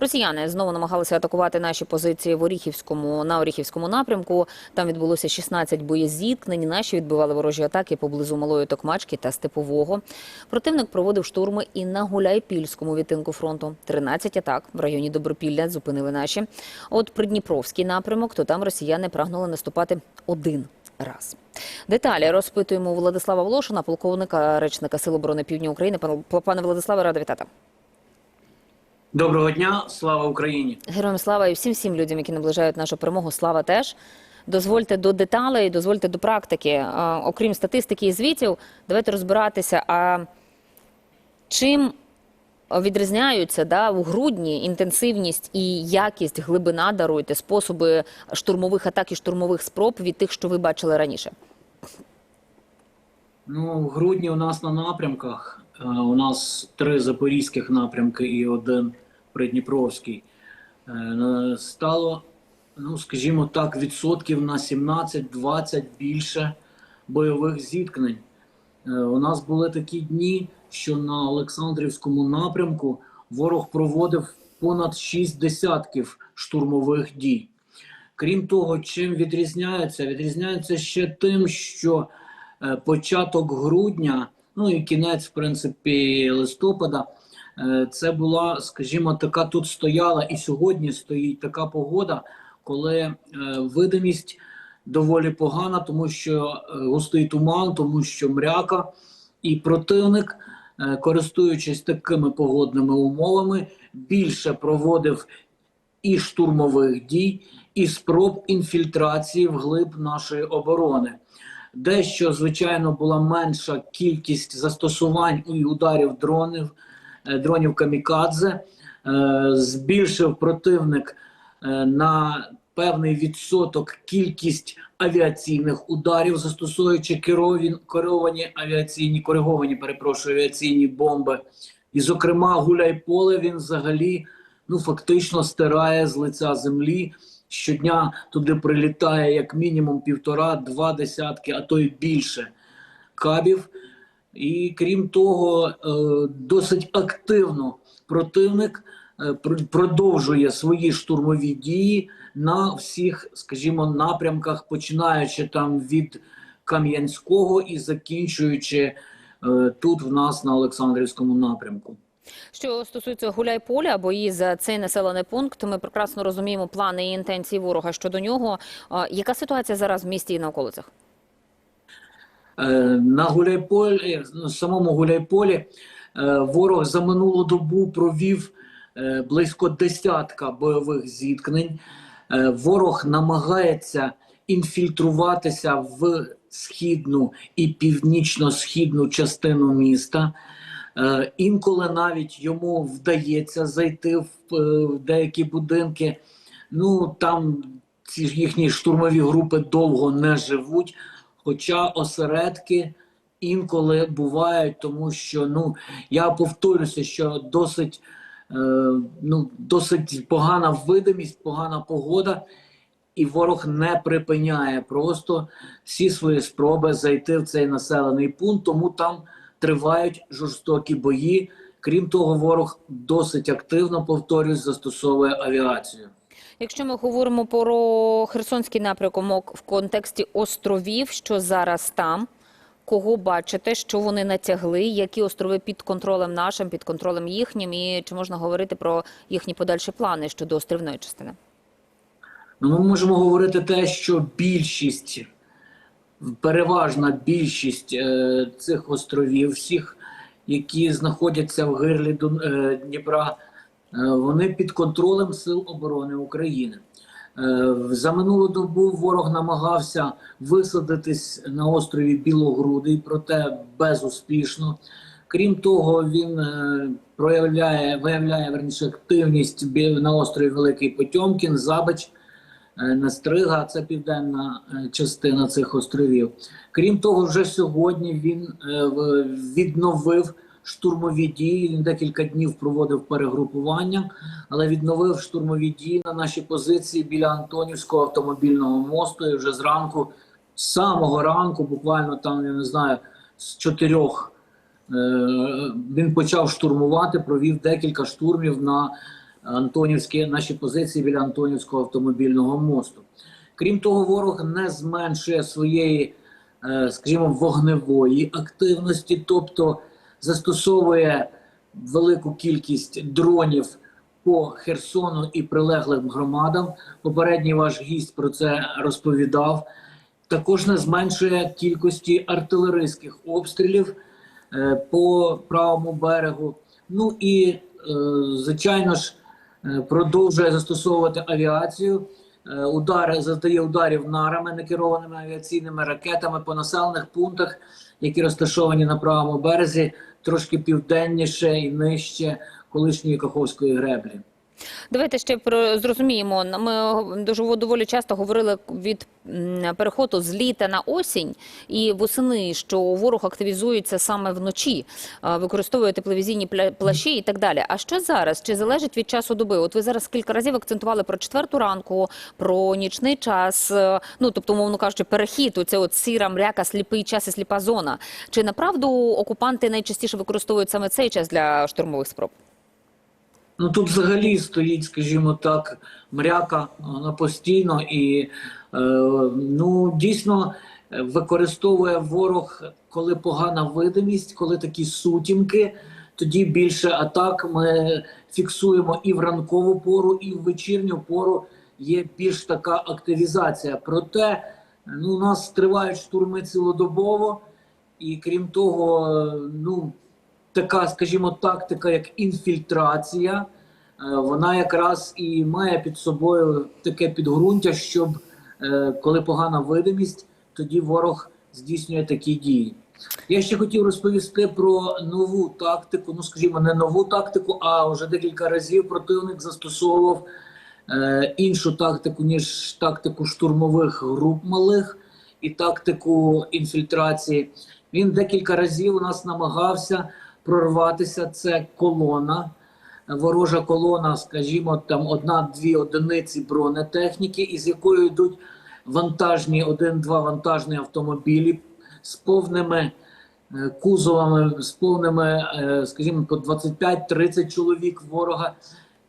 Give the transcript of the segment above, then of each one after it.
Росіяни знову намагалися атакувати наші позиції в Оріхівському на Оріхівському напрямку. Там відбулося 16 боєзіткнень. Наші відбивали ворожі атаки поблизу Малої Токмачки та Степового. Противник проводив штурми і на Гуляйпільському відтинку фронту. 13 атак в районі Добропілля зупинили наші. От Придніпровський напрямок, то там росіяни прагнули наступати один раз. Деталі розпитуємо Владислава Волошина, полковника речника Сил оборони Півдня України. Пане- Владиславе, рада вітати. Доброго дня, слава Україні! Героям слава і всім всім людям, які наближають нашу перемогу. Слава теж. Дозвольте до деталей, дозвольте до практики. Окрім статистики і звітів, давайте розбиратися. А чим відрізняються да, у грудні інтенсивність і якість, глибина даруйте, способи штурмових атак і штурмових спроб від тих, що ви бачили раніше? Ну, в грудні у нас на напрямках. е, У нас три запорізьких напрямки і один придніпровський. Е, Стало, ну скажімо так, відсотків на 17-20 більше бойових зіткнень. Е, У нас були такі дні, що на Олександрівському напрямку ворог проводив понад 6 десятків штурмових дій. Крім того, чим відрізняється? Відрізняється ще тим, що е, початок грудня, ну і кінець, в принципі, листопада, це була, скажімо, така тут стояла і сьогодні стоїть така погода, коли е, видимість доволі погана, тому що е, густий туман, тому що мряка, і противник, е, користуючись такими погодними умовами, більше проводив і штурмових дій, і спроб інфільтрації вглиб нашої оборони. Дещо, звичайно, була менша кількість застосувань і ударів дронів, е, дронів камікадзе. Е, Збільшив противник е, на певний відсоток кількість авіаційних ударів, застосовуючи керовані, авіаційні, кориговані, перепрошую, авіаційні бомби. І, зокрема, гуляй-поле він взагалі ну фактично стирає з лиця землі. Щодня туди прилітає як мінімум півтора-два десятки, а то й більше кабів. І крім того, е, досить активно противник е, продовжує свої штурмові дії на всіх, скажімо, напрямках, починаючи там від Кам'янського і закінчуючи е, тут в нас на Олександрівському напрямку. Що стосується Гуляйполя, бої за цей населений пункт, ми прекрасно розуміємо плани і інтенції ворога щодо нього. Яка ситуація зараз в місті і на околицях? Е, На Гуляйполі, самому Гуляйполі, е, ворог за минулу добу провів е, близько десятка бойових зіткнень. Ворог намагається інфільтруватися в східну і північно-східну частину міста. Інколи навіть йому вдається зайти в деякі будинки. Ну там ці їхні штурмові групи довго не живуть. Хоча осередки інколи бувають, тому що ну я повторюся, що досить, е, ну, досить погана видимість, погана погода, і ворог не припиняє просто всі свої спроби зайти в цей населений пункт, тому там тривають жорстокі бої. Крім того, ворог досить активно повторюсь, застосовує авіацію. Якщо ми говоримо про Херсонський напрямок в контексті островів, що зараз там, кого бачите, що вони натягли, які острови під контролем нашим, під контролем їхнім, і чи можна говорити про їхні подальші плани щодо острівної частини? Ну, ми можемо говорити те, що більшість, переважна більшість е, цих островів, всіх, які знаходяться в гирлі Дун- е, Дніпра, вони під контролем Сил оборони України. Е, за минулу добу ворог намагався висадитись на острові Білогрудий, проте безуспішно. Крім того, він е, проявляє, виявляє верніше активність на острові Великий Потьомкін, Забач, е, Настрига, це південна е, частина цих островів. Крім того, вже сьогодні він е, відновив штурмові дії. Він декілька днів проводив перегрупування, але відновив штурмові дії на нашій позиції біля Антонівського автомобільного мосту. І вже зранку з самого ранку, буквально там, я не знаю, з чотирьох е, він почав штурмувати, провів декілька штурмів на Антонівські наші позиції біля Антонівського автомобільного мосту. Крім того, ворог не зменшує своєї, е, скажімо, вогневої активності, тобто застосовує велику кількість дронів по Херсону і прилеглим громадам. Попередній ваш гість про це розповідав. Також не зменшує кількості артилерійських обстрілів е, по правому берегу. Ну і, е, звичайно ж, е, продовжує застосовувати авіацію. Е, Удари завдає ударів нарами, некерованими авіаційними ракетами по населених пунктах, які розташовані на правому березі, трошки південніше і нижче колишньої Каховської греблі. Давайте ще про зрозуміємо. Ми дуже доволі часто говорили від переходу з літа на осінь і восени, що ворог активізується саме вночі, е, використовує тепловізійні плащі і так далі. А що зараз? Чи залежить від часу доби? От ви зараз кілька разів акцентували про четверту ранку, про нічний час. е, Ну тобто, мовно кажучи, перехід. Оце от сіра мряка, сліпий час і сліпа зона. Чи направду окупанти найчастіше використовують саме цей час для штурмових спроб? Ну тут взагалі стоїть, скажімо так, мряка вона постійно і е, ну дійсно е, використовує ворог, коли погана видимість, коли такі сутінки. Тоді більше атак ми фіксуємо і в ранкову пору, і в вечірню пору є більш така активізація. Проте ну, у нас тривають штурми цілодобово, і крім того, ну така, скажімо, тактика, як інфільтрація, е, вона якраз і має під собою таке підґрунтя, щоб е, коли погана видимість, тоді ворог здійснює такі дії. Я ще хотів розповісти про нову тактику. Ну, скажімо, не нову тактику, а вже декілька разів противник застосовував е, іншу тактику, ніж тактику штурмових груп малих і тактику інфільтрації. Він декілька разів у нас намагався прорватися. Це колона, ворожа колона, скажімо, там одна-дві одиниці бронетехніки, із якою йдуть вантажні, один-два вантажні автомобілі з повними е, кузовами, з повними, е, скажімо, по 25-30 чоловік ворога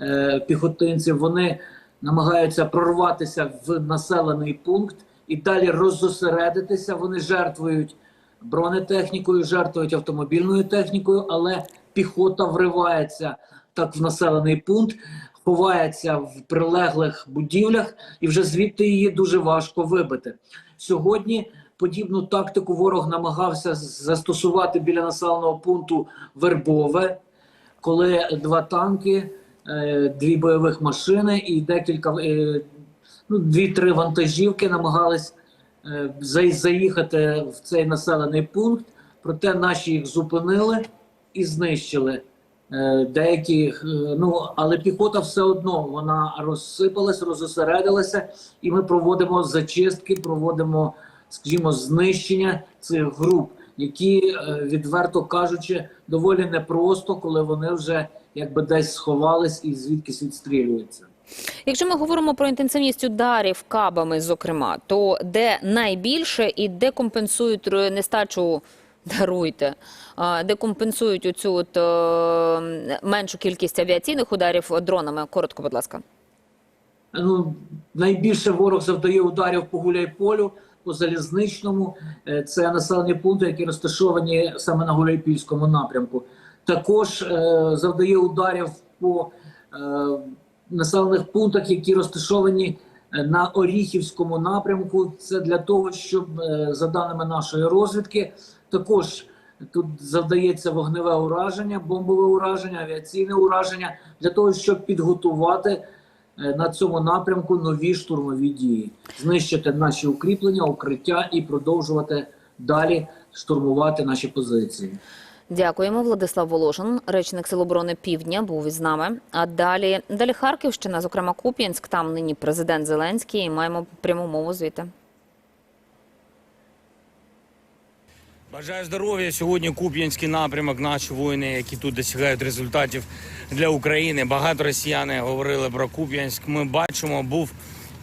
е, піхотинців. Вони намагаються прорватися в населений пункт і далі роззосередитися. Вони жертвують бронетехнікою, жертвують автомобільною технікою, але піхота вривається так в населений пункт, ховається в прилеглих будівлях, і вже звідти її дуже важко вибити. Сьогодні подібну тактику ворог намагався застосувати біля населеного пункту Вербове, коли два танки, е, дві бойових машини і декілька е, ну, дві-три вантажівки намагались заїхати в цей населений пункт. Проте наші їх зупинили і знищили. Е, Деяких, е, ну але піхота все одно вона розсипалась, розосередилася, і ми проводимо зачистки, проводимо, скажімо, знищення цих груп, які, е, відверто кажучи, доволі непросто, коли вони вже якби десь сховались і звідкись відстрілюються. Якщо ми говоримо про інтенсивність ударів кабами, зокрема, то де найбільше і де компенсують нестачу, даруйте, де компенсують оцю от, е, меншу кількість авіаційних ударів дронами? Коротко, будь ласка. Ну, найбільше ворог завдає ударів по Гуляйполю, по залізничному. Е, Це населені пункти, які розташовані саме на Гуляйпільському напрямку. Також е, завдає ударів по е, населених пунктах, які розташовані е, на Оріхівському напрямку. Це для того, щоб, е, за даними нашої розвідки, також тут завдається вогневе ураження, бомбове ураження, авіаційне ураження для того, щоб підготувати е, на цьому напрямку нові штурмові дії, знищити наші укріплення, укриття і продовжувати далі штурмувати наші позиції. Дякуємо. Владислав Волошин, речник Сил оборони Півдня, був із нами. А далі, далі Харківщина, зокрема Куп'янськ. Там нині президент Зеленський. Маємо пряму мову звідти. Бажаю здоров'я. Сьогодні Куп'янський напрямок. Наші воїни, які тут досягають результатів для України. Багато росіяни говорили про Куп'янськ. Ми бачимо, був